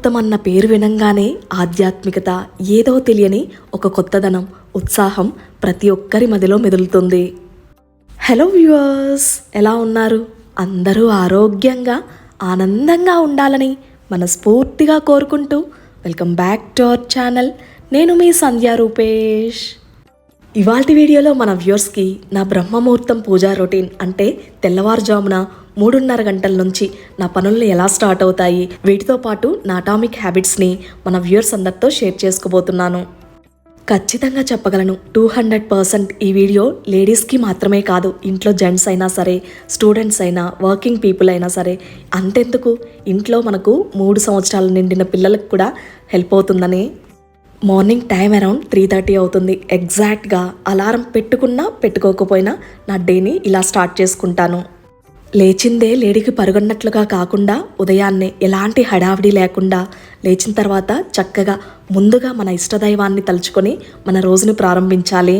బ్రహ్మముహూర్తం అన్న పేరు వినంగానే ఆధ్యాత్మికత ఏదో తెలియని ఒక కొత్తదనం ఉత్సాహం ప్రతి ఒక్కరి మదిలో మెదులుతుంది. హలో వ్యూవర్స్ ఎలా ఉన్నారు? అందరూ ఆరోగ్యంగా ఆనందంగా ఉండాలని మనస్ఫూర్తిగా కోరుకుంటూ welcome back to our channel. నేను మీ సంధ్యా రూపేష్. ఇవాల్టి వీడియోలో మన వ్యూర్స్కి నా బ్రహ్మముహూర్తం పూజా రొటీన్ అంటే తెల్లవారుజామున మూడున్నర గంటల నుంచి నా పనులు ఎలా స్టార్ట్ అవుతాయి? వీటితో పాటు నా అటామిక్ హ్యాబిట్స్ని మన వ్యూయర్స్ అందరితో షేర్ చేసుకోబోతున్నాను. ఖచ్చితంగా చెప్పగలను టూ హండ్రెడ్ పర్సెంట్ ఈ వీడియో లేడీస్కి మాత్రమే కాదు ఇంట్లో జెంట్స్ అయినా సరే స్టూడెంట్స్ అయినా వర్కింగ్ పీపుల్ అయినా సరే అంతెందుకు? ఇంట్లో మనకు మూడు సంవత్సరాలు నిండిన పిల్లలకు కూడా హెల్ప్ అవుతుందని morning time around three thirty అవుతుంది. ఎగ్జాక్ట్గా అలారం పెట్టుకున్నా పెట్టుకోకపోయినా నా డేని ఇలా స్టార్ట్ చేసుకుంటాను. లేచిందే లేడికి పరుగన్నట్లుగా కాకుండా ఉదయాన్నే ఎలాంటి హడావిడి లేకుండా లేచిన తర్వాత చక్కగా ముందుగా మన ఇష్టదైవాన్ని తలుచుకొని మన రోజును ప్రారంభించాలి.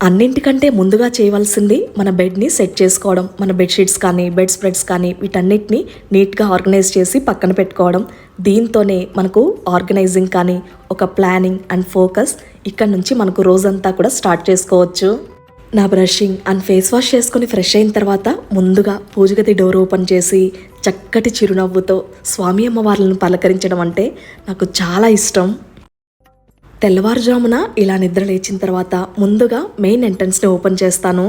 అన్నింటికంటే ముందుగా చేయవలసింది మన బెడ్ని సెట్ చేసుకోవడం మన బెడ్షీట్స్ కానీ బెడ్ స్ప్రెడ్స్ కానీ వీటన్నిటిని నీట్గా ఆర్గనైజ్ చేసి పక్కన పెట్టుకోవడం. దీంతోనే మనకు ఆర్గనైజింగ్ కానీ ఒక ప్లానింగ్ అండ్ ఫోకస్ ఇక్కడ నుంచి మనకు రోజంతా కూడా స్టార్ట్ చేసుకోవచ్చు. నా బ్రషింగ్ అండ్ ఫేస్ వాష్ చేసుకుని ఫ్రెష్ అయిన తర్వాత ముందుగా పూజగది డోర్ ఓపెన్ చేసి చక్కటి చిరునవ్వుతో స్వామి అమ్మవార్లను పలకరించడం అంటే నాకు చాలా ఇష్టం. తెల్లవారుజామున ఇలా నిద్ర లేచిన తర్వాత ముందుగా మెయిన్ ఎంట్రన్స్ని ఓపెన్ చేస్తాను.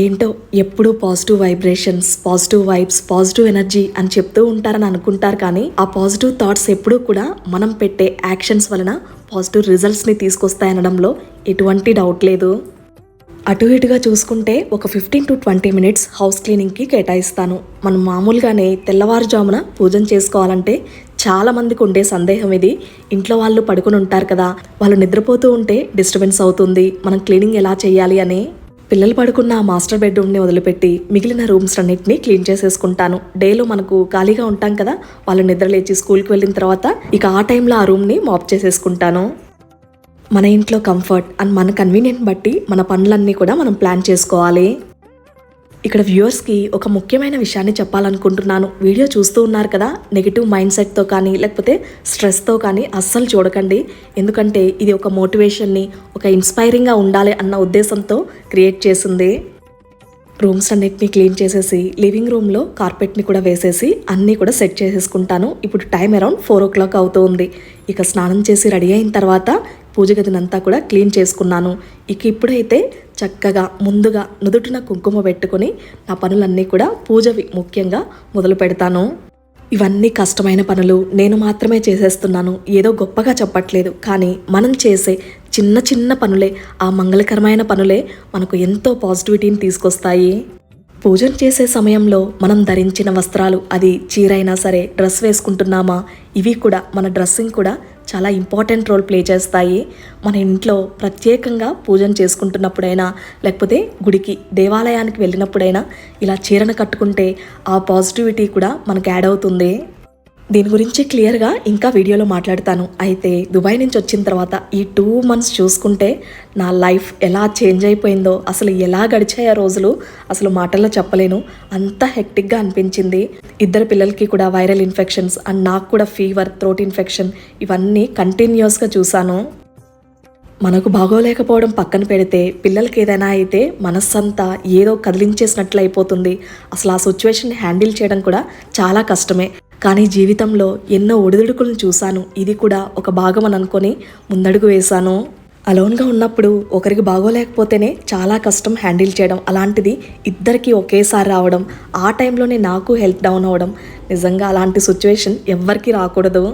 ఏంటో ఎప్పుడూ positive vibrations positive vibes positive energy అని చెప్తూ ఉంటారని అనుకుంటారు కానీ ఆ పాజిటివ్ థాట్స్ ఎప్పుడూ కూడా మనం పెట్టే యాక్షన్స్ వలన పాజిటివ్ రిజల్ట్స్ని తీసుకొస్తాయనడంలో ఎటువంటి డౌట్ లేదు. అటు ఇటుగా చూసుకుంటే ఒక fifteen to twenty minutes house క్లీనింగ్కి కేటాయిస్తాను. మనం మామూలుగానే తెల్లవారుజామున పూజన చేసుకోవాలంటే చాలా మందికి ఉండే సందేహం ఇది. ఇంట్లో వాళ్ళు పడుకుని ఉంటారు కదా వాళ్ళు నిద్రపోతూ ఉంటే డిస్టర్బెన్స్ అవుతుంది. మనం క్లీనింగ్ ఎలా చేయాలి అని పిల్లలు పడుకున్న ఆ మాస్టర్ బెడ్రూమ్ని వదిలిపెట్టి మిగిలిన రూమ్స్ అన్నిటిని క్లీన్ చేసేసుకుంటాను. డేలో మనకు ఖాళీగా ఉంటాం కదా వాళ్ళు నిద్ర లేచి స్కూల్కి వెళ్ళిన తర్వాత ఇక ఆ టైంలో ఆ రూమ్ని మాప్ చేసేసుకుంటాను. మన ఇంట్లో కంఫర్ట్ అండ్ మన కన్వీనియంట్ బట్టి మన పనులన్నీ కూడా మనం ప్లాన్ చేసుకోవాలి. ఇక్కడ వ్యూవర్స్కి ఒక ముఖ్యమైన విషయాన్ని చెప్పాలనుకుంటున్నాను. వీడియో చూస్తూ ఉన్నారు కదా నెగిటివ్ మైండ్ సెట్తో కానీ లేకపోతే స్ట్రెస్తో కానీ అస్సలు చూడకండి. ఎందుకంటే ఇది ఒక మోటివేషన్ని ఒక ఇన్స్పైరింగ్గా ఉండాలి అన్న ఉద్దేశంతో క్రియేట్ చేసింది. రూమ్స్ అన్నిటిని క్లీన్ చేసేసి లివింగ్ రూమ్లో కార్పెట్ని కూడా వేసేసి అన్నీ కూడా సెట్ చేసేసుకుంటాను. ఇప్పుడు time around four o'clock అవుతుంది. ఇక స్నానం చేసి రెడీ అయిన తర్వాత పూజ గదినంతా కూడా క్లీన్ చేసుకున్నాను. ఇక ఇప్పుడైతే చక్కగా ముందుగా నుదుటిన కుంకుమ పెట్టుకొని నా పనులన్నీ కూడా పూజవి ముఖ్యంగా మొదలు పెడతాను. ఇవన్నీ కష్టమైన పనులు. నేను మాత్రమే చేసేస్తున్నాను. ఏదో గొప్పగా చెప్పట్లేదు. కానీ మనం చేసే చిన్న చిన్న పనులే ఆ మంగళకరమైన పనులే మనకు ఎంతో పాజిటివిటీని తీసుకొస్తాయి. పూజన చేసే సమయంలో మనం ధరించిన వస్త్రాలు అది చీరైనా సరే డ్రెస్ వేసుకుంటున్నామా? ఇవి కూడా మన డ్రెస్సింగ్ కూడా చాలా ఇంపార్టెంట్ రోల్ ప్లే చేస్తాయి. మన ఇంట్లో ప్రత్యేకంగా పూజన చేసుకుంటున్నప్పుడైనా లేకపోతే గుడికి దేవాలయానికి వెళ్ళినప్పుడైనా ఇలా చీరను కట్టుకుంటే ఆ పాజిటివిటీ కూడా మనకు యాడ్ అవుతుంది. దీని గురించి క్లియర్గా ఇంకా వీడియోలో మాట్లాడతాను. అయితే దుబాయ్ నుంచి వచ్చిన తర్వాత ఈ టూ మంత్స్ చూసుకుంటే నా లైఫ్ ఎలా చేంజ్ అయిపోయిందో అసలు ఎలా గడిచాయో రోజులు అసలు మాటల్లో చెప్పలేను. అంత హెక్టిక్గా అనిపించింది. ఇద్దరు పిల్లలకి కూడా వైరల్ ఇన్ఫెక్షన్స్ అండ్ నాకు కూడా ఫీవర్ థ్రోట్ ఇన్ఫెక్షన్ ఇవన్నీ కంటిన్యూస్గా చూశాను. మనకు బాగోలేకపోవడం పక్కన పెడితే పిల్లలకి ఏదైనా అయితే మనస్సంతా ఏదో కదిలించేసినట్లు అయిపోతుంది. అసలు ఆ సిచ్యువేషన్ హ్యాండిల్ చేయడం కూడా చాలా కష్టమే. కానీ జీవితంలో ఎన్నో ఒడిదుడుకులను చూశాను. ఇది కూడా ఒక భాగం అని అనుకొని ముందడుగు వేశాను. అలోన్గా ఉన్నప్పుడు ఒకరికి బాగోలేకపోతేనే చాలా కష్టం హ్యాండిల్ చేయడం. అలాంటిది ఇద్దరికి ఒకేసారి రావడం ఆ టైంలోనే నాకు హెల్త్ డౌన్ అవ్వడం. నిజంగా అలాంటి సిచ్యువేషన్ ఎవ్వరికి రాకూడదు.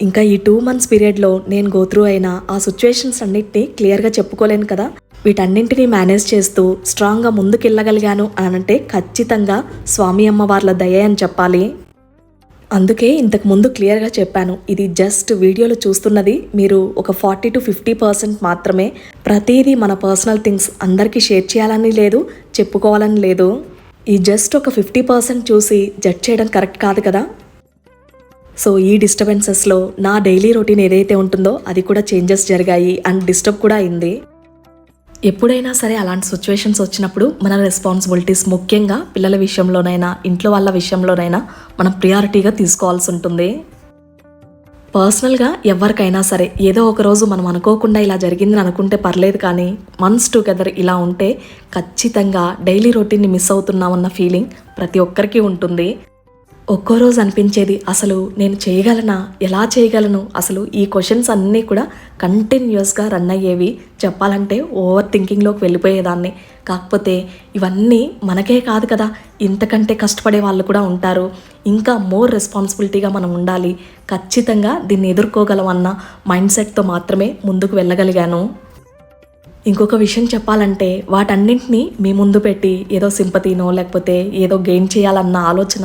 ఇంకా ఈ టూ మంత్స్ పీరియడ్లో నేను గోత్రూ అయిన ఆ సిచ్యువేషన్స్ అన్నిటినీ క్లియర్గా చెప్పుకోలేను కదా. వీటన్నింటినీ మేనేజ్ చేస్తూ స్ట్రాంగ్గా ముందుకెళ్ళగలిగాను అని అంటే ఖచ్చితంగా స్వామి అమ్మవార్ల దయ అని చెప్పాలి. అందుకే ఇంతకు ముందు క్లియర్గా చెప్పాను ఇది జస్ట్ వీడియోలో చూస్తున్నది మీరు ఒక ఫార్టీ టు ఫిఫ్టీ పర్సెంట్ మాత్రమే ప్రతిదీ మన పర్సనల్ థింగ్స్ అందరికీ షేర్ చేయాలని లేదు చెప్పుకోవాలని లేదు. ఈ జస్ట్ ఒక ఫిఫ్టీ పర్సెంట్ చూసి జడ్జ్ చేయడం కరెక్ట్ కాదు కదా? సో ఈ డిస్టర్బెన్సెస్లో నా డైలీ రొటీన్ ఏదైతే ఉంటుందో అది కూడా చేంజెస్ జరిగాయి అండ్ డిస్టర్బ్ కూడా అయింది. ఎప్పుడైనా సరే అలాంటి సిచ్యువేషన్స్ వచ్చినప్పుడు మన రెస్పాన్సిబిలిటీస్ ముఖ్యంగా పిల్లల విషయంలోనైనా ఇంట్లో వాళ్ళ విషయంలోనైనా మనం ప్రియారిటీగా తీసుకోవాల్సి ఉంటుంది. పర్సనల్గా ఎవరికైనా సరే ఏదో ఒక రోజు మనం అనుకోకుండా ఇలా జరిగిందని అనుకుంటే పర్లేదు కానీ మంత్స్ టుగెదర్ ఇలా ఉంటే ఖచ్చితంగా డైలీ రొటీన్ని మిస్ అవుతున్నామన్న ఫీలింగ్ ప్రతి ఒక్కరికి ఉంటుంది. ఒక్కో రోజు అనిపించేది అసలు నేను చేయగలనా ఎలా చేయగలను అసలు ఈ క్వశ్చన్స్ అన్నీ కూడా కంటిన్యూస్గా రన్ అయ్యేవి చెప్పాలంటే ఓవర్ థింకింగ్లోకి వెళ్ళిపోయేదాన్ని. కాకపోతే ఇవన్నీ మనకే కాదు కదా ఇంతకంటే కష్టపడే వాళ్ళు కూడా ఉంటారు. ఇంకా మోర్ రెస్పాన్సిబిలిటీగా మనం ఉండాలి. ఖచ్చితంగా దీన్ని ఎదుర్కోగలమన్న మైండ్ సెట్తో మాత్రమే ముందుకు వెళ్ళగలిగాను. ఇంకొక విషయం చెప్పాలంటే వాటన్నింటినీ మీ ముందు పెట్టి ఏదో సింపతినో లేకపోతే ఏదో గెయిన్ చేయాలన్న ఆలోచన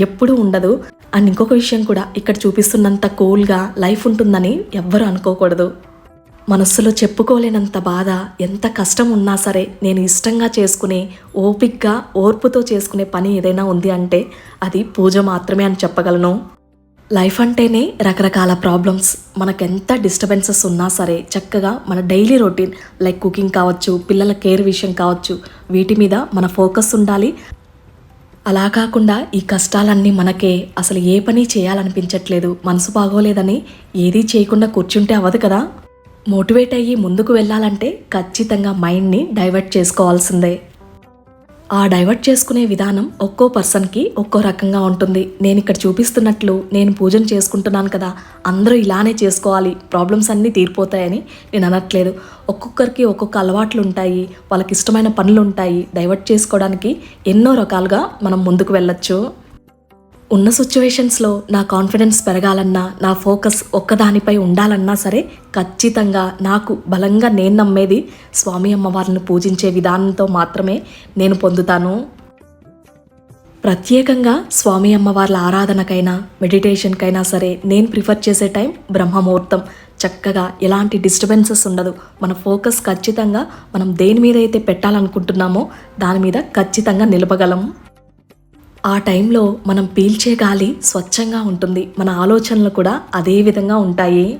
ఎప్పుడూ ఉండదు. అండ్ ఇంకొక విషయం కూడా ఇక్కడ చూపిస్తున్నంత కూల్గా లైఫ్ ఉంటుందని ఎవ్వరూ అనుకోకూడదు. మనస్సులో చెప్పుకోలేనంత బాధ ఎంత కష్టం ఉన్నా సరే నేను ఇష్టంగా చేసుకునే ఓపిక్గా ఓర్పుతో చేసుకునే పని ఏదైనా ఉంది అంటే అది పూజ మాత్రమే అని చెప్పగలను. లైఫ్ అంటేనే రకరకాల ప్రాబ్లమ్స్ మనకెంత డిస్టర్బెన్సెస్ ఉన్నా సరే చక్కగా మన డైలీ రొటీన్ లైక్ కుకింగ్ కావచ్చు పిల్లల కేర్ విషయం కావచ్చు వీటి మీద మన ఫోకస్ ఉండాలి. అలా కాకుండా ఈ కష్టాలన్నీ మనకే అసలు ఏ పని చేయాలనిపించట్లేదు మనసు బాగోలేదని ఏదీ చేయకుండా కూర్చుంటే అవ్వదు కదా? మోటివేట్ అయ్యి ముందుకు వెళ్ళాలంటే ఖచ్చితంగా మైండ్ని డైవర్ట్ చేసుకోవాల్సిందే. ఆ డైవర్ట్ చేసుకునే విధానం ఒక్కో పర్సన్కి ఒక్కో రకంగా ఉంటుంది. నేను ఇక్కడ చూపిస్తున్నట్లు నేను పూజను చేసుకుంటున్నాను కదా అందరూ ఇలానే చేసుకోవాలి ప్రాబ్లమ్స్ అన్నీ తీరిపోతాయని నేను అనట్లేదు. ఒక్కొక్కరికి ఒక్కొక్క అలవాట్లు ఉంటాయి వాళ్ళకి ఇష్టమైన పనులు ఉంటాయి. డైవర్ట్ చేసుకోవడానికి ఎన్నో రకాలుగా మనం ముందుకు వెళ్ళొచ్చు. ఉన్న సిచ్యువేషన్స్లో నా కాన్ఫిడెన్స్ పెరగాలన్నా నా ఫోకస్ ఒక్కదానిపై ఉండాలన్నా సరే ఖచ్చితంగా నాకు బలంగా నేను నమ్మేది స్వామి అమ్మవారిని పూజించే విధానంతో మాత్రమే నేను పొందుతాను. ప్రత్యేకంగా స్వామి అమ్మవార్ల ఆరాధనకైనా మెడిటేషన్కైనా సరే నేను ప్రిఫర్ చేసే టైం బ్రహ్మముహూర్తం. చక్కగా ఎలాంటి డిస్టర్బెన్సెస్ ఉండదు. మన ఫోకస్ ఖచ్చితంగా మనం దేని మీద అయితే పెట్టాలనుకుంటున్నామో దాని మీద ఖచ్చితంగా నిలపగలం. ఆ టైంలో మనం పీల్చే గాలి స్వచ్ఛంగా ఉంటుంది. మన ఆలోచనలు కూడా అదే విధంగా ఉంటాయి.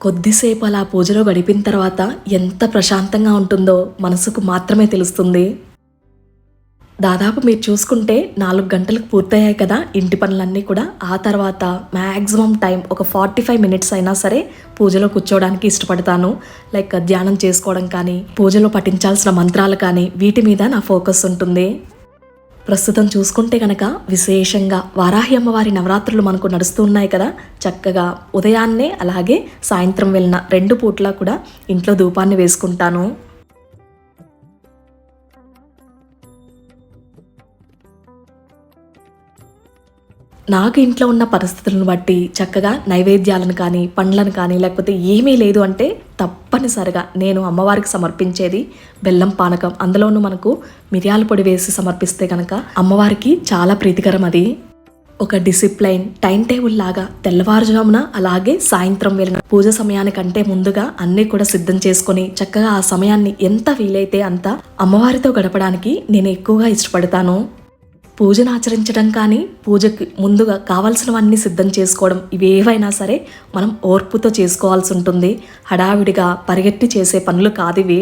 కొద్దిసేపు అలా పూజలో గడిపిన తర్వాత ఎంత ప్రశాంతంగా ఉంటుందో మనసుకు మాత్రమే తెలుస్తుంది. దాదాపు మీరు చూసుకుంటే నాలుగు గంటలకు పూర్తయ్యాయి కదా ఇంటి పనులన్నీ కూడా. ఆ తర్వాత మ్యాక్సిమం టైం ఒక ఫార్టీ ఫైవ్ మినిట్స్ అయినా సరే పూజలో కూర్చోవడానికి ఇష్టపడతాను. లైక్ ధ్యానం చేసుకోవడం కానీ పూజలో పఠించాల్సిన మంత్రాలు కానీ వీటి మీద నా ఫోకస్ ఉంటుంది. ప్రస్తుతం చూసుకుంటే కనుక విశేషంగా వారాహి అమ్మవారి నవరాత్రులు మనకు నడుస్తూ ఉన్నాయి కదా. చక్కగా ఉదయాన్నే అలాగే సాయంత్రం వెళ్ళిన రెండు పూట్ల కూడా ఇంట్లో ధూపాన్ని వేసుకుంటాను. నాకు ఇంట్లో ఉన్న పరిస్థితులను బట్టి చక్కగా నైవేద్యాలను కానీ పండ్లను కానీ లేకపోతే ఏమీ లేదు అంటే తప్పనిసరిగా నేను అమ్మవారికి సమర్పించేది బెల్లం పానకం. అందులోనూ మనకు మిరియాల పొడి వేసి సమర్పిస్తే కనుక అమ్మవారికి చాలా ప్రీతికరం అది. ఒక డిసిప్లైన్ టైం టేబుల్ లాగా తెల్లవారుజామున అలాగే సాయంత్రం వెళ్ళిన పూజ సమయానికంటే ముందుగా అన్నీ కూడా సిద్ధం చేసుకొని చక్కగా ఆ సమయాన్ని ఎంత వీలైతే అంత అమ్మవారితో గడపడానికి నేను ఎక్కువగా ఇష్టపడతాను. పూజను ఆచరించడం కానీ పూజకి ముందుగా కావాల్సినవన్నీ సిద్ధం చేసుకోవడం ఇవి ఏవైనా సరే మనం ఓర్పుతో చేసుకోవాల్సి ఉంటుంది. హడావిడిగా పరిగెట్టి చేసే పనులు కాదివి.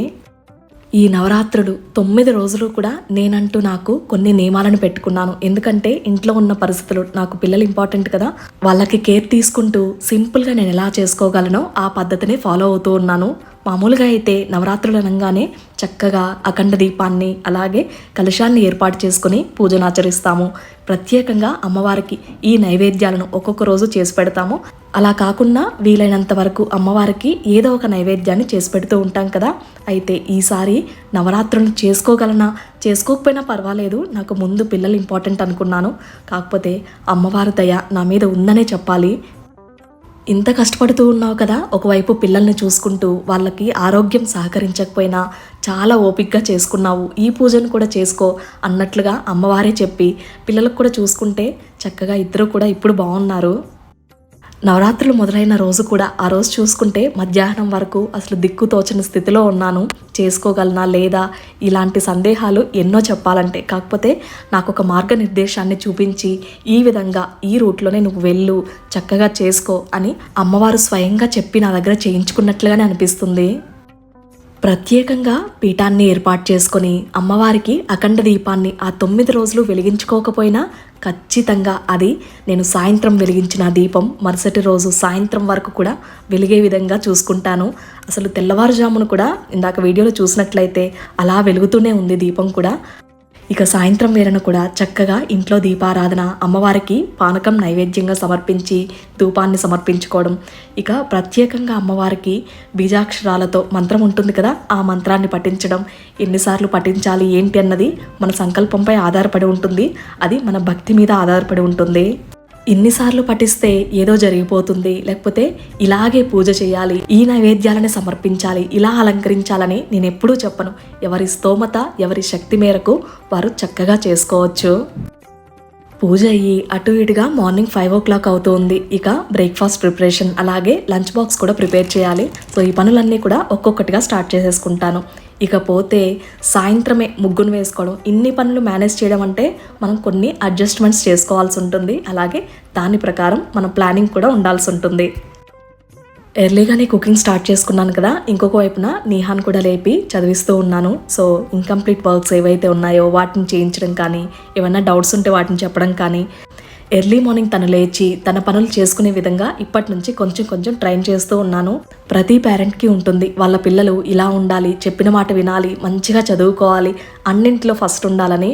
ఈ నవరాత్రులు తొమ్మిది రోజులు కూడా నేనంటూ నాకు కొన్ని నియమాలను పెట్టుకున్నాను. ఎందుకంటే ఇంట్లో ఉన్న పరిస్థితులు నాకు పిల్లలు ఇంపార్టెంట్ కదా. వాళ్ళకి కేర్ తీసుకుంటూ సింపుల్గా నేను ఎలా చేసుకోగలనో ఆ పద్ధతిని ఫాలో అవుతూ ఉన్నాను. మామూలుగా అయితే నవరాత్రులు అనగానే చక్కగా అఖండ దీపాన్ని అలాగే కలశాన్ని ఏర్పాటు చేసుకుని పూజను ఆచరిస్తాము. ప్రత్యేకంగా అమ్మవారికి ఈ నైవేద్యాలను ఒక్కొక్క రోజు చేసి పెడతాము. అలా కాకుండా వీలైనంత వరకు అమ్మవారికి ఏదో ఒక నైవేద్యాన్ని చేసి పెడుతూ ఉంటాం కదా. అయితే ఈసారి నవరాత్రులను చేసుకోగలనా? చేసుకోకపోయినా పర్వాలేదు. నాకు ముందు పిల్లలు ఇంపార్టెంట్ అనుకున్నాను. కాకపోతే అమ్మవారి దయ నా మీద ఉందనే చెప్పాలి. ఇంత కష్టపడుతూ ఉన్నావు కదా ఒకవైపు పిల్లల్ని చూసుకుంటూ వాళ్ళకి ఆరోగ్యం సహకరించకపోయినా చాలా ఓపికగా చేసుకున్నావు ఈ పూజను కూడా చేసుకో అన్నట్లుగా అమ్మవారే చెప్పి పిల్లలకు కూడా చూసుకుంటే చక్కగా ఇద్దరు కూడా ఇప్పుడు బాగున్నారు. నవరాత్రులు మొదలైన రోజు కూడా ఆ రోజు చూసుకుంటే మధ్యాహ్నం వరకు అసలు దిక్కు తోచని స్థితిలో ఉన్నాను. చేసుకోగలనా లేదా ఇలాంటి సందేహాలు ఎన్నో చెప్పాలంటే. కాకపోతే నాకు ఒక మార్గనిర్దేశాన్ని చూపించి ఈ విధంగా ఈ రూట్లోనే నువ్వు వెళ్ళు చక్కగా చేసుకో అని అమ్మవారు స్వయంగా చెప్పి నా దగ్గర చేయించుకున్నట్లుగానే అనిపిస్తుంది. ప్రత్యేకంగా పీఠాన్ని ఏర్పాటు చేసుకొని అమ్మవారికి అఖండ దీపాన్ని ఆ తొమ్మిది రోజులు వెలిగించుకోకపోయినా ఖచ్చితంగా అది నేను సాయంత్రం వెలిగించిన దీపం మరుసటి రోజు సాయంత్రం వరకు కూడా వెలిగే విధంగా చూసుకుంటాను. అసలు తెల్లవారుజామును కూడా ఇందాక వీడియోలో చూసినట్లయితే అలా వెలుగుతూనే ఉంది దీపం కూడా. ఇక సాయంత్రం వేళను కూడా చక్కగా ఇంట్లో దీపారాధన అమ్మవారికి పానకం నైవేద్యంగా సమర్పించి ధూపాన్ని సమర్పించుకోవడం. ఇక ప్రత్యేకంగా అమ్మవారికి బీజాక్షరాలతో మంత్రం ఉంటుంది కదా ఆ మంత్రాన్ని పఠించడం. ఎన్నిసార్లు పఠించాలి ఏంటి అన్నది మన సంకల్పంపై ఆధారపడి ఉంటుంది. అది మన భక్తి మీద ఆధారపడి ఉంటుంది. ఇన్నిసార్లు పఠిస్తే ఏదో జరిగిపోతుంది. లేకపోతే ఇలాగే పూజ చేయాలి ఈ నైవేద్యాలని సమర్పించాలి ఇలా అలంకరించాలని నేను ఎప్పుడూ చెప్పను. ఎవరి స్తోమత ఎవరి శక్తి మేరకు వారు చక్కగా చేసుకోవచ్చు. పూజ అయ్యి అటు ఇటుగా మార్నింగ్ ఫైవ్ ఓ క్లాక్ అవుతుంది. ఇక బ్రేక్ఫాస్ట్ ప్రిపరేషన్. అలాగే లంచ్ బాక్స్ కూడా ప్రిపేర్ చేయాలి. సో ఈ పనులన్నీ కూడా ఒక్కొక్కటిగా స్టార్ట్ చేసేసుకుంటాను. ఇకపోతే సాయంత్రమే ముగ్గును వేసుకోవడం. ఇన్ని పనులు మేనేజ్ చేయడం అంటే మనం కొన్ని అడ్జస్ట్మెంట్స్ చేసుకోవాల్సి ఉంటుంది. అలాగే దాని ప్రకారం మన ప్లానింగ్ కూడా ఉండాల్సి ఉంటుంది. ఎర్లీగానే కుకింగ్ స్టార్ట్ చేసుకున్నాను కదా ఇంకొక వైపున నీహాన్ కూడా లేపి చదివిస్తూ ఉన్నాను. సో ఇన్కంప్లీట్ వర్క్స్ ఏవైతే ఉన్నాయో వాటిని చేయించడం కానీ ఏమైనా డౌట్స్ ఉంటే వాటిని చెప్పడం కానీ ఎర్లీ మార్నింగ్ తను లేచి తన పనులు చేసుకునే విధంగా ఇప్పటి నుంచి కొంచెం కొంచెం ట్రైన్ చేస్తూ ఉన్నాను. ప్రతి పేరెంట్కి ఉంటుంది. వాళ్ళ పిల్లలు ఇలా ఉండాలి చెప్పిన మాట వినాలి మంచిగా చదువుకోవాలి అన్నింటిలో ఫస్ట్ ఉండాలని.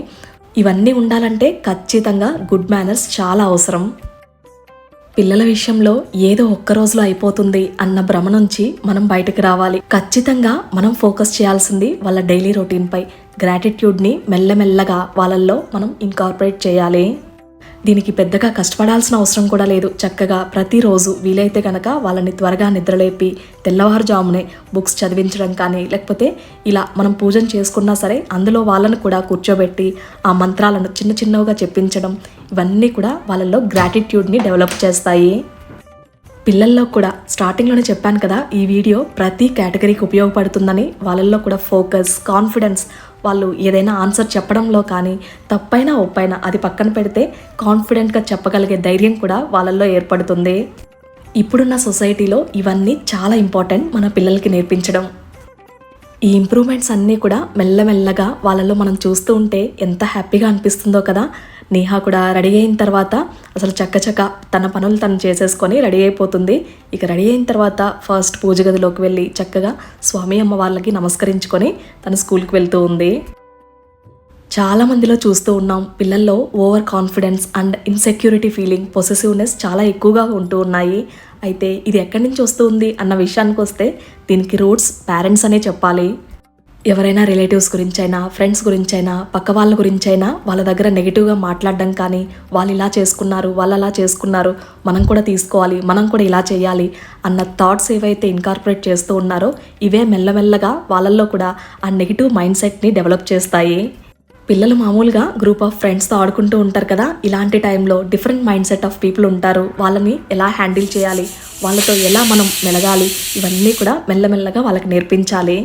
ఇవన్నీ ఉండాలంటే ఖచ్చితంగా గుడ్ మేనర్స్ చాలా అవసరం. పిల్లల విషయంలో ఏదో ఒక్క రోజులో అయిపోతుంది అన్న భ్రమ నుంచి మనం బయటకు రావాలి. ఖచ్చితంగా మనం ఫోకస్ చేయాల్సింది వాళ్ళ డైలీ రొటీన్పై. గ్రాటిట్యూడ్ని మెల్లమెల్లగా వాళ్ళల్లో మనం ఇన్కార్పొరేట్ చేయాలి. దీనికి పెద్దగా కష్టపడాల్సిన అవసరం కూడా లేదు. చక్కగా ప్రతిరోజు వీలైతే కనుక వాళ్ళని త్వరగా నిద్రలేపి తెల్లవారుజామునే బుక్స్ చదివించడం కానీ లేకపోతే ఇలా మనం పూజను చేసుకున్నా సరే అందులో వాళ్ళను కూడా కూర్చోబెట్టి ఆ మంత్రాలను చిన్న చిన్నవిగా చెప్పించడం ఇవన్నీ కూడా వాళ్ళల్లో గ్రాటిట్యూడ్ని డెవలప్ చేస్తాయి. పిల్లల్లో కూడా స్టార్టింగ్లోనే చెప్పాను కదా ఈ వీడియో ప్రతి కేటగిరీకి ఉపయోగపడుతుందని వాళ్ళల్లో కూడా ఫోకస్ కాన్ఫిడెన్స్ వాళ్ళు ఏదైనా ఆన్సర్ చెప్పడంలో కానీ తప్పైనా ఒప్పైనా అది పక్కన పెడితే కాన్ఫిడెంట్గా చెప్పగలిగే ధైర్యం కూడా వాళ్ళల్లో ఏర్పడుతుంది. ఇప్పుడున్న సొసైటీలో ఇవన్నీ చాలా ఇంపార్టెంట్ మన పిల్లలకి నేర్పించడం. ఈ ఇంప్రూవ్మెంట్స్ అన్నీ కూడా మెల్లమెల్లగా వాళ్ళలో మనం చూస్తూ ఉంటే ఎంత హ్యాపీగా అనిపిస్తుందో కదా. నేహా కూడా రెడీ అయిన తర్వాత అసలు చక్కచక్క తన పనులు తను చేసేసుకొని రెడీ అయిపోతుంది. ఇక రెడీ అయిన తర్వాత ఫస్ట్ పూజ గదిలోకి వెళ్ళి చక్కగా స్వామి అమ్మ వాళ్ళకి నమస్కరించుకొని తన స్కూల్కి వెళ్తూ ఉంది. చాలా మందిలో చూస్తూ ఉన్నాం. పిల్లల్లో over confidence and insecurity feeling possessiveness చాలా ఎక్కువగా ఉంటూ ఉన్నాయి. అయితే ఇది ఎక్కడి నుంచి వస్తుంది అన్న విషయానికి వస్తే దీనికి రూట్స్ పేరెంట్స్ అనే చెప్పాలి. ఎవరైనా రిలేటివ్స్ గురించైనా ఫ్రెండ్స్ గురించైనా పక్క వాళ్ళ గురించైనా వాళ్ళ దగ్గర నెగిటివ్గా మాట్లాడడం కానీ వాళ్ళు ఇలా చేసుకున్నారు వాళ్ళు అలా చేసుకున్నారు మనం కూడా తీసుకోవాలి మనం కూడా ఇలా చేయాలి అన్న థాట్స్ ఏవైతే ఇన్కార్పొరేట్ చేస్తూ ఉన్నారో ఇవే మెల్లమెల్లగా వాళ్ళల్లో కూడా ఆ నెగిటివ్ మైండ్ సెట్ని డెవలప్ చేస్తాయి. పిల్లలు మామూలుగా గ్రూప్ ఆఫ్ ఫ్రెండ్స్తో ఆడుకుంటూ ఉంటారు కదా ఇలాంటి టైంలో different mindset of people ఉంటారు. వాళ్ళని ఎలా హ్యాండిల్ చేయాలి వాళ్ళతో ఎలా మనం మెలగాలి ఇవన్నీ కూడా మెల్లమెల్లగా వాళ్ళకి నేర్పించాలి.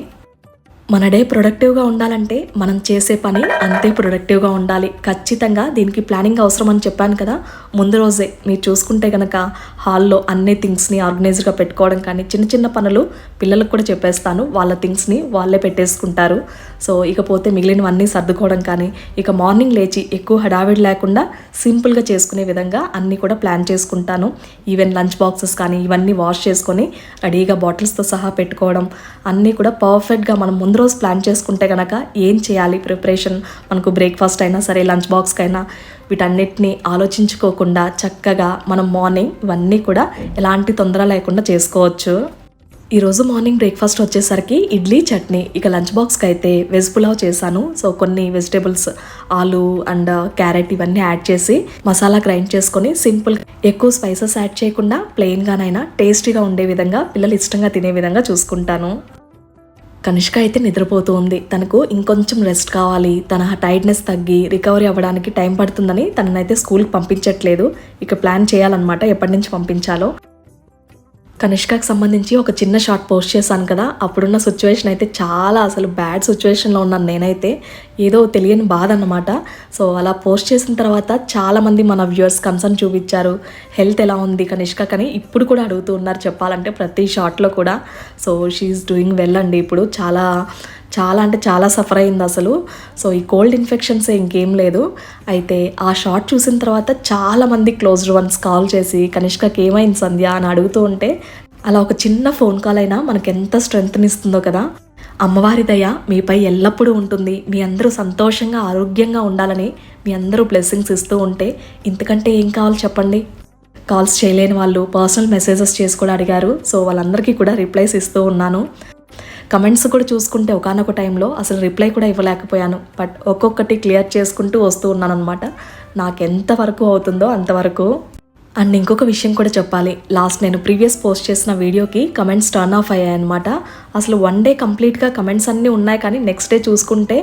మన డే ప్రొడక్టివ్గా ఉండాలంటే మనం చేసే పని అంతే ప్రొడక్టివ్గా ఉండాలి. ఖచ్చితంగా దీనికి ప్లానింగ్ అవసరం అని చెప్పాను కదా. ముందు రోజే మీరు చూసుకుంటే కనుక హాల్లో అన్ని థింగ్స్ని ఆర్గనైజ్గా పెట్టుకోవడం కానీ చిన్న చిన్న పనులు పిల్లలకు కూడా చెప్పేస్తాను. వాళ్ళ థింగ్స్ని వాళ్ళే పెట్టేసుకుంటారు. సో ఇకపోతే మిగిలినవన్నీ సర్దుకోవడం కానీ ఇక మార్నింగ్ లేచి ఎక్కువ హడావిడి లేకుండా సింపుల్గా చేసుకునే విధంగా అన్నీ కూడా ప్లాన్ చేసుకుంటాను. ఈవెన్ లంచ్ బాక్సెస్ కానీ ఇవన్నీ వాష్ చేసుకొని రెడీగా బాటిల్స్తో సహా పెట్టుకోవడం అన్నీ కూడా పర్ఫెక్ట్గా మనం ముందు రోజు ప్లాన్ చేసుకుంటే కనుక ఏం చేయాలి ప్రిపరేషన్? మనకు బ్రేక్ఫాస్ట్ అయినా సరే లంచ్ బాక్స్కైనా వీటన్నిటిని ఆలోచించుకోకుండా చక్కగా మనం మార్నింగ్ ఇవన్నీ కూడా ఎలాంటి తొందర లేకుండా చేసుకోవచ్చు. ఈరోజు మార్నింగ్ బ్రేక్ఫాస్ట్ వచ్చేసరికి ఇడ్లీ చట్నీ. ఇక లంచ్ బాక్స్కి అయితే వెజ్ పులావ్ చేశాను. సో కొన్ని వెజిటేబుల్స్ ఆలు అండ్ క్యారెట్ ఇవన్నీ యాడ్ చేసి మసాలా గ్రైండ్ చేసుకొని సింపుల్ ఎక్కువ స్పైసెస్ యాడ్ చేయకుండా ప్లెయిన్గానైనా టేస్టీగా ఉండే విధంగా పిల్లలు ఇష్టంగా తినే విధంగా చూసుకుంటాను. కనిష్క అయితే నిద్రపోతూ ఉంది. తనకు ఇంకొంచెం రెస్ట్ కావాలి. తన టైర్డ్నెస్ తగ్గి రికవరీ అవ్వడానికి టైం పడుతుందని తననైతే స్కూల్కి పంపించట్లేదు. ఇక ప్లాన్ చేయాలన్నమాట ఎప్పటి నుంచి పంపించాలో. కనిష్కకి సంబంధించి ఒక చిన్న షార్ట్ పోస్ట్ చేశాను కదా. అప్పుడున్న సిచ్యువేషన్ అయితే చాలా అసలు బ్యాడ్ సిచ్యువేషన్లో ఉన్నాను నేనైతే. ఏదో తెలియని బాధ అన్నమాట. సో అలా పోస్ట్ చేసిన తర్వాత చాలామంది మన వ్యూవర్స్ కన్సర్న్ చూపించారు. హెల్త్ ఎలా ఉంది కనిష్క అని ఇప్పుడు కూడా అడుగుతూ ఉన్నారు చెప్పాలంటే ప్రతి షార్ట్లో కూడా. సో షీఈస్ డూయింగ్ వెల్ అండి ఇప్పుడు. చాలా చాలా అంటే చాలా సఫర్ అయింది అసలు. సో ఈ కోల్డ్ ఇన్ఫెక్షన్స్ ఇంకేం లేదు. అయితే ఆ షార్ట్ చూసిన తర్వాత చాలామంది క్లోజ్డ్ వన్స్ కాల్ చేసి కనిష్కకి ఏమైంది సంధ్య? అని అడుగుతూ ఉంటే అలా ఒక చిన్న ఫోన్ కాల్ అయినా మనకు ఎంత స్ట్రెంగ్త్ని ఇస్తుందో కదా. అమ్మవారి దయ మీపై ఎల్లప్పుడూ ఉంటుంది. మీ అందరూ సంతోషంగా ఆరోగ్యంగా ఉండాలని మీ అందరూ బ్లెస్సింగ్స్ ఇస్తూ ఉంటే ఇంతకంటే ఏం కావాలి చెప్పండి? కాల్స్ చేయలేని వాళ్ళు పర్సనల్ మెసేజెస్ చేసి కూడా అడిగారు. సో వాళ్ళందరికీ కూడా రిప్లైస్ ఇస్తూ ఉన్నాను. కమెంట్స్ కూడా చూసుకుంటే ఒకనొక టైంలో అసలు రిప్లై కూడా ఇవ్వలేకపోయాను. బట్ ఒక్కొక్కటి క్లియర్ చేసుకుంటూ వస్తూ ఉన్నాను అనమాట నాకు ఎంతవరకు అవుతుందో అంతవరకు అండ్ ఇంకొక విషయం కూడా చెప్పాలి. లాస్ట్ నేను ప్రీవియస్ పోస్ట్ చేసిన వీడియోకి కమెంట్స్ టర్న్ ఆఫ్ అయ్యాయి అనమాట అసలు వన్ డే కంప్లీట్గా కమెంట్స్ అన్నీ ఉన్నాయి కానీ నెక్స్ట్ డే చూసుకుంటే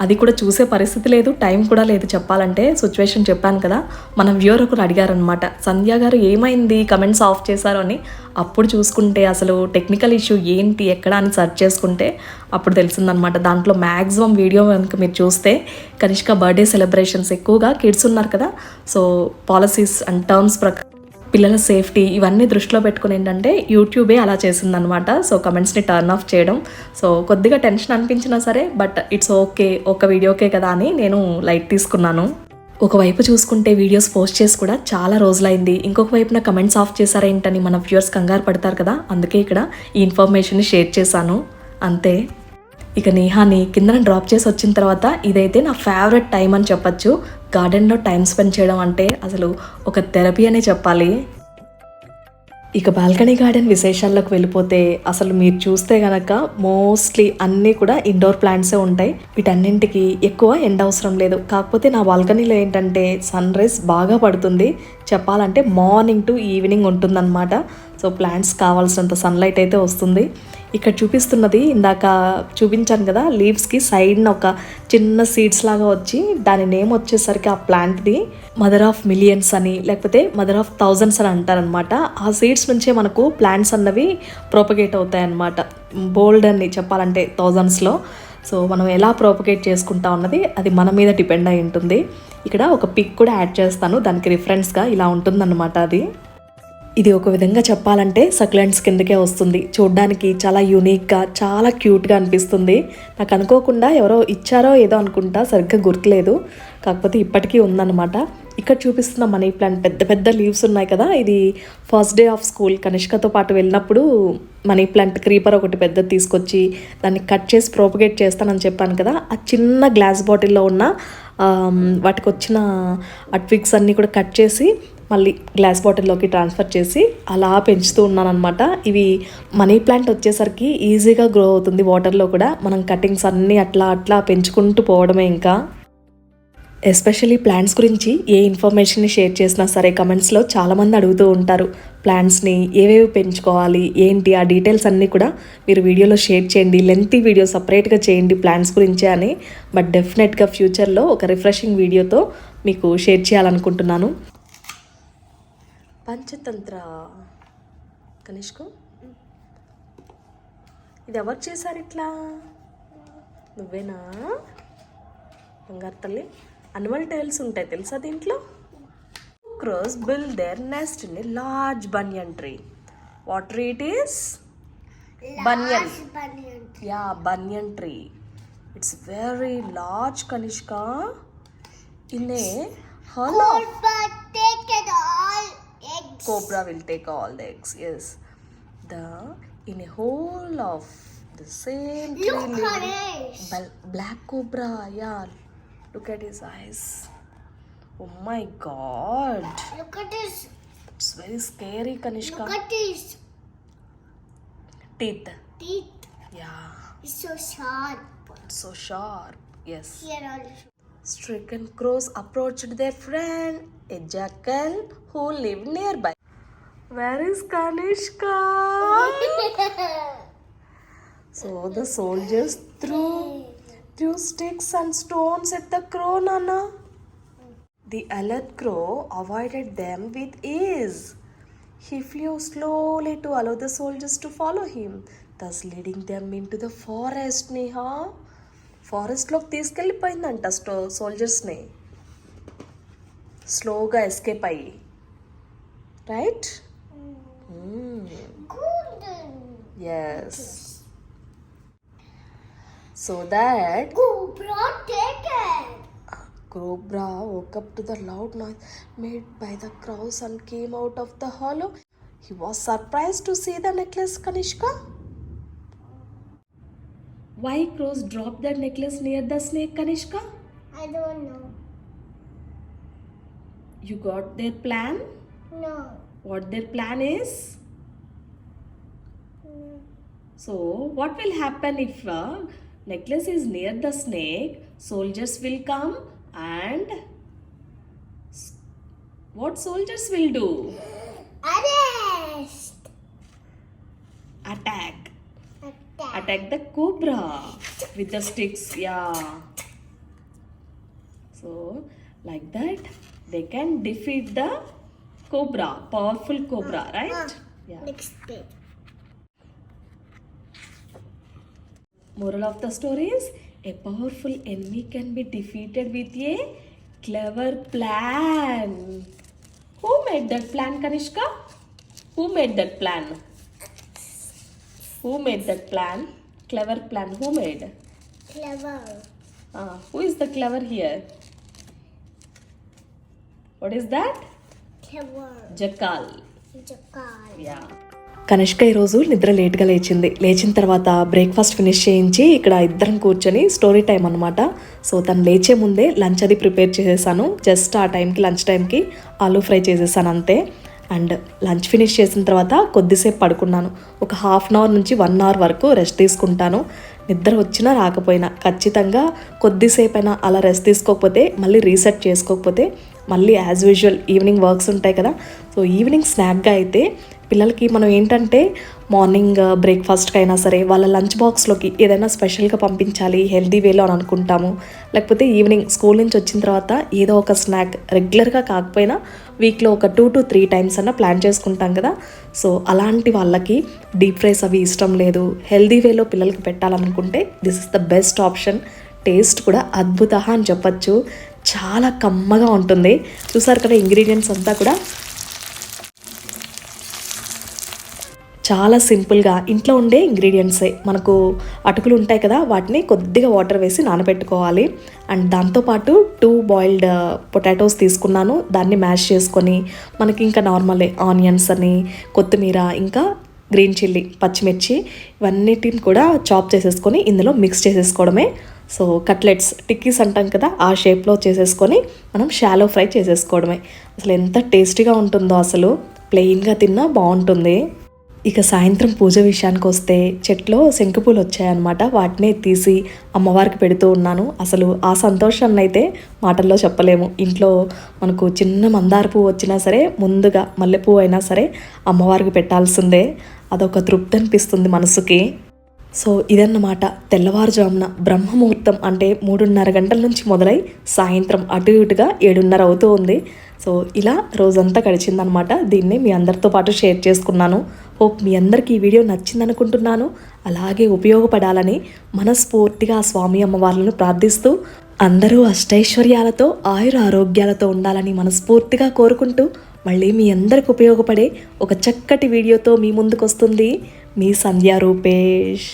అది కూడా చూసే పరిస్థితి లేదు టైం కూడా లేదు చెప్పాలంటే. సిచ్యువేషన్ చెప్పాను కదా మన వ్యూర్ ఒకరు అడిగారనమాట సంధ్య గారు ఏమైంది కమెంట్స్ ఆఫ్ చేశారు అని. అప్పుడు చూసుకుంటే అసలు టెక్నికల్ ఇష్యూ ఏంటి ఎక్కడ అని సెర్చ్ చేసుకుంటే అప్పుడు తెలిసిందనమాట దాంట్లో మ్యాక్సిమం వీడియో కనుక మీరు చూస్తే కనిష్క బర్త్డే సెలబ్రేషన్స్ ఎక్కువగా కిడ్స్ ఉన్నారు కదా. సో పాలసీస్ అండ్ టర్మ్స్ ప్రకారం పిల్లల సేఫ్టీ ఇవన్నీ దృష్టిలో పెట్టుకుని ఏంటంటే యూట్యూబే అలా చేసిందనమాట సో కమెంట్స్ని టర్న్ ఆఫ్ చేయడం. సో కొద్దిగా టెన్షన్ అనిపించినా సరే బట్ ఇట్స్ ఓకే ఒక వీడియోకే కదా అని నేను లైట్ తీసుకున్నాను. ఒకవైపు చూసుకుంటే వీడియోస్ పోస్ట్ చేసి కూడా చాలా రోజులైంది. ఇంకొక వైపున కమెంట్స్ ఆఫ్ చేశారేంటని మన వ్యూవర్స్ కంగారు పడతారు కదా. అందుకే ఇక్కడ ఈ ఇన్ఫర్మేషన్ని షేర్ చేశాను. అంతే. ఇక నేహాని కిందన డ్రాప్ చేసి వచ్చిన తర్వాత ఇదైతే నా ఫేవరెట్ టైం అని చెప్పచ్చు. గార్డెన్లో టైం స్పెండ్ చేయడం అంటే అసలు ఒక థెరపీ అనే చెప్పాలి. ఇక బాల్కనీ గార్డెన్ విశేషాల్లోకి వెళ్ళిపోతే అసలు మీరు చూస్తే గనక మోస్ట్లీ అన్నీ కూడా ఇండోర్ ప్లాంట్సే ఉంటాయి. వీటన్నింటికి ఎక్కువ ఎండ అవసరం లేదు. కాకపోతే నా బాల్కనీలో ఏంటంటే సన్ రైజ్ బాగా పడుతుంది. చెప్పాలంటే మార్నింగ్ టు ఈవినింగ్ ఉంటుందన్నమాట. సో ప్లాంట్స్ కావాల్సినంత సన్లైట్ అయితే వస్తుంది. ఇక్కడ చూపిస్తున్నది ఇందాక చూపించాను కదా లీవ్స్కి సైడ్న ఒక చిన్న సీడ్స్ లాగా వచ్చి దాని నేమ్ వచ్చేసరికి ఆ ప్లాంట్ది మదర్ ఆఫ్ మిలియన్స్ అని లేకపోతే మదర్ ఆఫ్ థౌజండ్స్ అని అంటారనమాట ఆ సీడ్స్ నుంచే మనకు ప్లాంట్స్ అన్నవి ప్రోపగేట్ అవుతాయి అన్నమాట బోల్డ్ అని చెప్పాలంటే థౌజండ్స్లో సో మనం ఎలా ప్రోపగేట్ చేసుకుంటా ఉన్నది అది మన మీద డిపెండ్ అయి ఉంటుంది. ఇక్కడ ఒక పిక్ కూడా యాడ్ చేస్తాను దానికి రిఫరెన్స్గా ఇలా ఉంటుందన్నమాట అది. ఇది ఒక విధంగా చెప్పాలంటే సక్లెంట్స్ కిందకే వస్తుంది. చూడ్డానికి చాలా యూనిక్గా చాలా క్యూట్గా అనిపిస్తుంది. నాకు అనుకోకుండా ఎవరో ఇచ్చారో ఏదో అనుకుంటా సరిగ్గా గుర్తులేదు. కాకపోతే ఇప్పటికీ ఉందన్నమాట. ఇక్కడ చూపిస్తున్న మనీ ప్లాంట్ పెద్ద పెద్ద లీవ్స్ ఉన్నాయి కదా. ఇది ఫస్ట్ డే ఆఫ్ స్కూల్. కనిష్కతో పాటు వెళ్ళినప్పుడు మనీ ప్లాంట్ క్రీపర్ ఒకటి పెద్ద తీసుకొచ్చి దాన్ని కట్ చేసి ప్రోపగేట్ చేస్తానని చెప్పాను కదా. ఆ చిన్న గ్లాస్ బాటిల్లో ఉన్న వాటికి వచ్చిన అట్విక్స్ అన్నీ కూడా కట్ చేసి మళ్ళీ గ్లాస్ బాటిల్లోకి ట్రాన్స్ఫర్ చేసి అలా పెంచుతూ ఉన్నాను అనమాట ఇవి మనీ ప్లాంట్ వచ్చేసరికి ఈజీగా గ్రో అవుతుంది వాటర్లో కూడా. మనం కటింగ్స్ అన్నీ అట్లా అట్లా పెంచుకుంటూ పోవడమే ఇంకా. ఎస్పెషల్లీ ప్లాంట్స్ గురించి ఏ ఇన్ఫర్మేషన్ని షేర్ చేసినా సరే కమెంట్స్లో చాలామంది అడుగుతూ ఉంటారు. ప్లాంట్స్ని ఏవేవి పెంచుకోవాలి ఏంటి ఆ డీటెయిల్స్ అన్నీ కూడా మీరు వీడియోలో షేర్ చేయండి. లెంతీ వీడియో సపరేట్గా చేయండి ప్లాంట్స్ గురించే అని. బట్ డెఫినెట్గా ఫ్యూచర్లో ఒక రిఫ్రెషింగ్ వీడియోతో మీకు షేర్ చేయాలనుకుంటున్నాను. పంచతంత్ర. కనిష్కు? ఇది ఎవరు చేశారు ఇట్లా? నువ్వేనా? బంగారు తల్లి అనిమల్ టైల్స్ ఉంటాయి తెలుసా దీంట్లో? Crows build their nest in a large banyan tree what tree it is banyan yeah banyan tree it's very large Kanishka in a hello cobra will take all the eggs yes the in a hole of the same tree living- Bal- black cobra yeah look at his eyes oh my god Look at this. it's very scary kanishka Look at this. teeth. Teeth Yeah, is so sharp. so sharp. Yes. Here also. Stricken crows approached their friend, a jackal who lived nearby. Where is Kanishka? so the soldiers threw threw sticks and stones at the crow, Nana. The alert crow avoided them with ease. He flew slowly to allow the soldiers to follow him, thus leading them into the forest, Neha. ఫారెస్ట్లోకి తీసుకెళ్ళిపోయిందంట స్టో సోల్జర్స్ని స్లోగా escape అయ్యి right Golden. Yes so that Cobra taken. Cobra woke up to the loud noise made by the crows and came out of the hollow. He was surprised to see the necklace, Kanishka. Why crows dropped the necklace near the snake, Kanishka? I don't know. You got their plan? No. What their plan is? Hmm. So, what will happen if a necklace is near the snake? Soldiers will come and what soldiers will do? Arrest. Attack. Attack. Attack the cobra with the sticks. Yeah. So, like that, they can defeat the cobra, powerful cobra, right? Yeah. Next page. Moral of the story is a powerful enemy can be defeated with a clever plan. Who made that plan, Kanishka? Who made that plan? Who made that plan? Clever plan. Who made? Clever. Ah, who is the clever here? What is that? Clever. Jackal. Jackal. Yeah. Kanishka ఈరోజు నిద్ర లేట్గా లేచింది లేచిన తర్వాత breakfast finish చేయించి ఇక్కడ ఇద్దరం కూర్చొని స్టోరీ టైం అనమాట సో తను లేచే ముందే లంచ్ అది ప్రిపేర్ చేసేసాను జస్ట్ ఆ టైంకి లంచ్ టైంకి ఆలూ ఫ్రై చేసేసాను అంతే అండ్ లంచ్ ఫినిష్ చేసిన తర్వాత కొద్దిసేపు పడుకున్నాను ఒక హాఫ్ అన్ అవర్ నుంచి వన్ అవర్ వరకు రెస్ట్ తీసుకుంటాను నిద్ర వచ్చినా రాకపోయినా ఖచ్చితంగా కొద్దిసేపైనా అలా రెస్ట్ తీసుకోకపోతే మళ్ళీ రీసెట్ చేసుకోకపోతే మళ్ళీ యాజ్ యూజువల్ ఈవినింగ్ వర్క్స్ ఉంటాయి కదా. సో ఈవినింగ్ స్నాక్గా అయితే పిల్లలకి మనం ఏంటంటే మార్నింగ్ uh, బ్రేక్ఫాస్ట్కి అయినా సరే వాళ్ళ లంచ్ బాక్స్లోకి ఏదైనా స్పెషల్గా పంపించాలి హెల్దీ వేలో అని అనుకుంటాము. లేకపోతే ఈవినింగ్ స్కూల్ నుంచి వచ్చిన తర్వాత ఏదో ఒక స్నాక్ రెగ్యులర్గా కాకపోయినా వీక్లో ఒక టూ టు త్రీ టైమ్స్ అన్న ప్లాన్ చేసుకుంటాం కదా. సో అలాంటి వాళ్ళకి డీప్ ఫ్రైస్ అవి ఇష్టం లేదు. హెల్దీ వేలో పిల్లలకి పెట్టాలనుకుంటే this is the best option taste కూడా అద్భుత అని చెప్పచ్చు. చాలా కమ్మగా ఉంటుంది. చూసారు కదా ఇంగ్రీడియంట్స్ అంతా కూడా? చాలా సింపుల్గా ఇంట్లో ఉండే ఇంగ్రీడియంట్సే. మనకు అటుకులు ఉంటాయి కదా వాటిని కొద్దిగా వాటర్ వేసి నానబెట్టుకోవాలి. అండ్ దాంతోపాటు టూ బాయిల్డ్ పొటాటోస్ తీసుకున్నాను. దాన్ని మ్యాష్ చేసుకొని మనకి ఇంకా నార్మలే ఆనియన్స్ అని కొత్తిమీర ఇంకా గ్రీన్ చిల్లీ పచ్చిమిర్చి ఇవన్నిటిని కూడా చాప్ చేసేసుకొని ఇందులో మిక్స్ చేసేసుకోవడమే. సో కట్లెట్స్ టిక్కీస్ అంటాం కదా ఆ షేప్లో చేసేసుకొని మనం షాలో ఫ్రై చేసేసుకోవడమే. అసలు ఎంత టేస్టీగా ఉంటుందో అసలు. ప్లెయిన్గా తిన్నా బాగుంటుంది. ఇక సాయంత్రం పూజ విషయానికి వస్తే చెట్లో శంకుపూలు వచ్చాయన్నమాట. వాటినే తీసి అమ్మవారికి పెడుతూ ఉన్నాను. అసలు ఆ సంతోషాన్ని అయితే మాటల్లో చెప్పలేము. ఇంట్లో మనకు చిన్న మందార పువ్వు వచ్చినా సరే ముందుగా మల్లెపూ అయినా సరే అమ్మవారికి పెట్టాల్సిందే. అదొక తృప్తి అనిపిస్తుంది మనసుకి. సో ఇదన్నమాట తెల్లవారుజామున బ్రహ్మముహూర్తం అంటే మూడున్నర గంటల నుంచి మొదలై సాయంత్రం అటు ఇటుగా ఏడున్నర అవుతూ ఉంది. సో ఇలా రోజంతా గడిచిందనమాట దీన్ని మీ అందరితో పాటు షేర్ చేసుకున్నాను. హోప్ మీ అందరికీ ఈ వీడియో నచ్చిందనుకుంటున్నాను. అలాగే ఉపయోగపడాలని మనస్ఫూర్తిగా ఆ స్వామి అమ్మవార్లను ప్రార్థిస్తూ అందరూ అష్టైశ్వర్యాలతో ఆయుర ఆరోగ్యాలతో ఉండాలని మనస్ఫూర్తిగా కోరుకుంటూ మళ్ళీ మీ అందరికి ఉపయోగపడే ఒక చక్కటి వీడియోతో మీ ముందుకు వస్తుంది మీ సంధ్యా రూపేష్